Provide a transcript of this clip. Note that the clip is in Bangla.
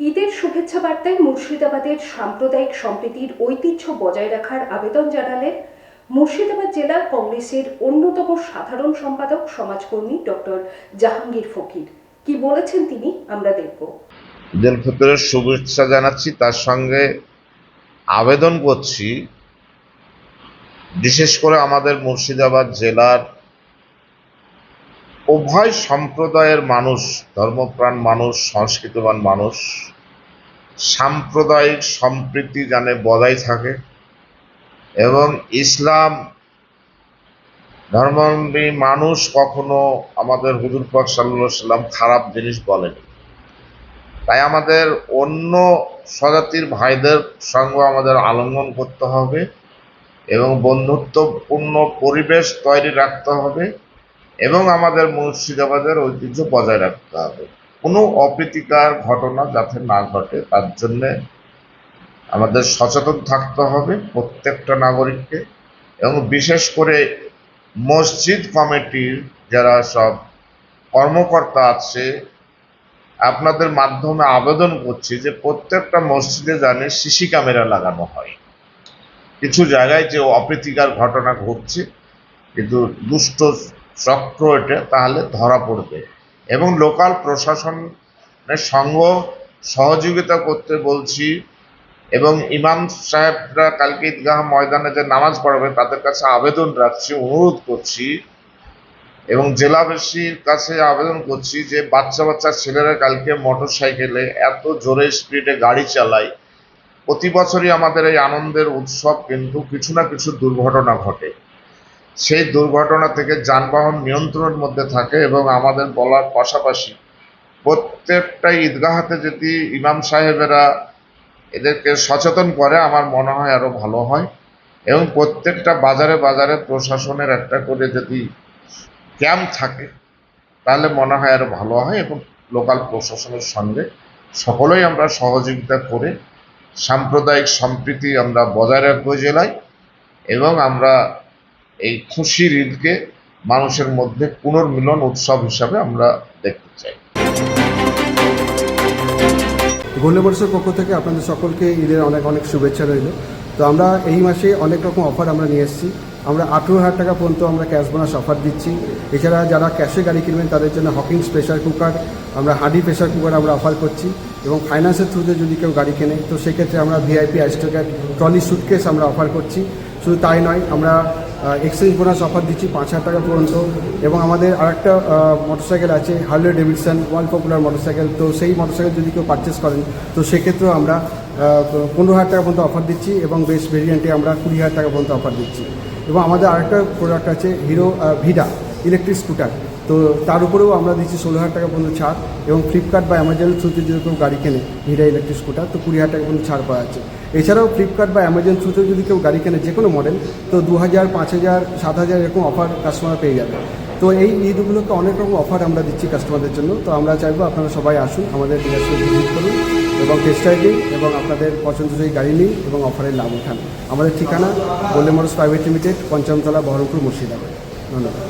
ঈদের শুভেচ্ছা বার্তায় মুর্শিদাবাদের সাম্প্রদায়িক সম্প্রীতির ঐতিহ্য বজায় রাখার আবেদন জানালেন মুর্শিদাবাদ জেলা কংগ্রেসের অন্যতম সাধারণ সম্পাদক সমাজকর্মী ডক্টর জাহাঙ্গীর ফকির। কি বলেছেন তিনি, আমরা দেখব। ঈদুল ফিতরের শুভেচ্ছা জানাচ্ছি, তার সঙ্গে আবেদন করছি, বিশেষ করে আমাদের মুর্শিদাবাদ জেলার উভয় সম্প্রদায়ের মানুষ, ধর্মপ্রাণ মানুষ, সংস্কৃতবান মানুষ, সাম্প্রদায়িক সম্প্রীতি জানে বজায় থাকে এবং ইসলাম ধর্মাবলম্বী মানুষ কখনো আমাদের হুজুর পাক সাল্লাহ সাল্লাম খারাপ জিনিস বলেনি। তাই আমাদের অন্য স্বজাতির ভাইদের সঙ্গে আমাদের আলিঙ্গন করতে হবে এবং বন্ধুত্বপূর্ণ পরিবেশ তৈরি রাখতে হবে। এবং আমাদের মুর্শিদাবাদের ঐতিহ্য বজায় রাখতে হবে। কোনো অপ্রীতিকর ঘটনা যাতে না ঘটে, তার জন্যে আমাদের সচেতন থাকতে হবে প্রত্যেকটা নাগরিককে এবং বিশেষ করে মসজিদ কমিটির যারা সব কর্মকর্তা আছে, আপনাদের মাধ্যমে আবেদন করছি যে প্রত্যেকটা মসজিদে জানে সিসি ক্যামেরা লাগানো হয়। কিছু জায়গায় যে অপ্রীতিকর ঘটনা ঘটছে, কিন্তু দুষ্ট চক্র এটা তাহলে ধরা পড়বে। এবং লোকাল প্রশাসনের সঙ্গ সহযোগিতা করতে বলছি, এবং ইমাম সাহেবরা কালকে ঈদগাহ ময়দানে যে নামাজ পড়াবে তাদের কাছে আবেদন রাখছি, অনুরোধ করছি, এবং জেলাবাসীর কাছে আবেদন করছি যে বাচ্চা বাচ্চা ছেলেরা কালকে মোটর সাইকেলে এত জোরে স্পিডে গাড়ি চালায়। প্রতি বছরই আমাদের এই আনন্দের উৎসব কিন্তু কিছু না কিছু দুর্ঘটনা ঘটে। সেই দুর্ঘটনা থেকে যানবাহন নিয়ন্ত্রণের মধ্যে থাকে এবং আমাদের বলার পাশাপাশি প্রত্যেকটা ঈদগাহাতে যদি ইমাম সাহেবেরা এদেরকে সচেতন করে, আমার মনে হয় আরও ভালো হয়। এবং প্রত্যেকটা বাজারে বাজারে প্রশাসনের একটা করে যদি ক্যাম্প থাকে, তাহলে মনে হয় আরও ভালো হয় এবং লোকাল প্রশাসনের সঙ্গে সকলেই আমরা সহযোগিতা করে সাম্প্রদায়িক সম্প্রীতি আমরা বজায় রাখব জেলায় এবং আমরা এই খুশির ঈদকে মানুষের মধ্যে পুনর্মিলন উৎসব হিসাবে আমরা দেখতে চাই। গোল্ডেন পক্ষ থেকে আপনাদের সকলকে ঈদের অনেক অনেক শুভেচ্ছা রইল। তো আমরা এই মাসে অনেক রকম অফার আমরা নিয়ে এসেছি। আমরা আঠেরো হাজার টাকা পর্যন্ত আমরা ক্যাশ বোনাস অফার দিচ্ছি। এছাড়া যারা ক্যাশে গাড়ি কিনবেন, তাদের জন্য হকিংস প্রেশার কুকার আমরা হাডি প্রেশার কুকার আমরা অফার করছি এবং ফাইন্যান্সের থ্রুতে যদি কেউ গাড়ি কেনে, তো সেক্ষেত্রে আমরা ভিআইপি আইস্টোক্যাট ট্রলি সুটকেস আমরা অফার করছি। শুধু তাই নয়, আমরা এক্সচেঞ্জ বোনাস অফার দিচ্ছি পাঁচ হাজার টাকা পর্যন্ত। এবং আমাদের আরেকটা মোটরসাইকেল আছে Harley Davidson world popular motorcycle তো সেই মোটরসাইকেল যদি কেউ পারচেস করেন, তো সেক্ষেত্রেও আমরা পনেরো হাজার টাকা পর্যন্ত অফার দিচ্ছি এবং বেশ ভেরিয়েন্টে আমরা কুড়ি হাজার টাকা পর্যন্ত অফার দিচ্ছি। এবং আমাদের আরেকটা প্রোডাক্ট আছে হিরো ভিডা ইলেকট্রিক স্কুটার তো তার উপরেও আমরা দিচ্ছি ষোলো হাজার টাকা পর্যন্ত ছাড়। এবং ফ্লিপকার্ট বা অ্যামাজনের থ্রুতে যদি কেউ গাড়ি কেনে ভিডা ইলেকট্রিক স্কুটার তো কুড়ি হাজার টাকা পর্যন্ত ছাড় পাওয়া যাচ্ছে। এছাড়াও ফ্লিপকার্ট বা অ্যামাজন থ্রুতে যদি কেউ গাড়ি কেনে যে কোনো মডেল তো দু হাজার পাঁচ হাজার সাত হাজার এরকম অফার কাস্টমার পেয়ে যাবে। তো এই ঈদগুলোতে অনেক রকম অফার আমরা দিচ্ছি কাস্টমারদের জন্য। তো আমরা চাইব আপনারা সবাই আসুন, আমাদের ডিলারশিপ ভিজিট করুন এবং টেস্ট ড্রাইভ এবং আপনাদের পছন্দসই গাড়ি নিন এবং অফারের লাভ উঠান। আমাদের ঠিকানা গোল্ডেন মোটরস প্রাইভেট লিমিটেড, পঞ্চমতলা বহরমপুর মুর্শিদাবাদ। ধন্যবাদ।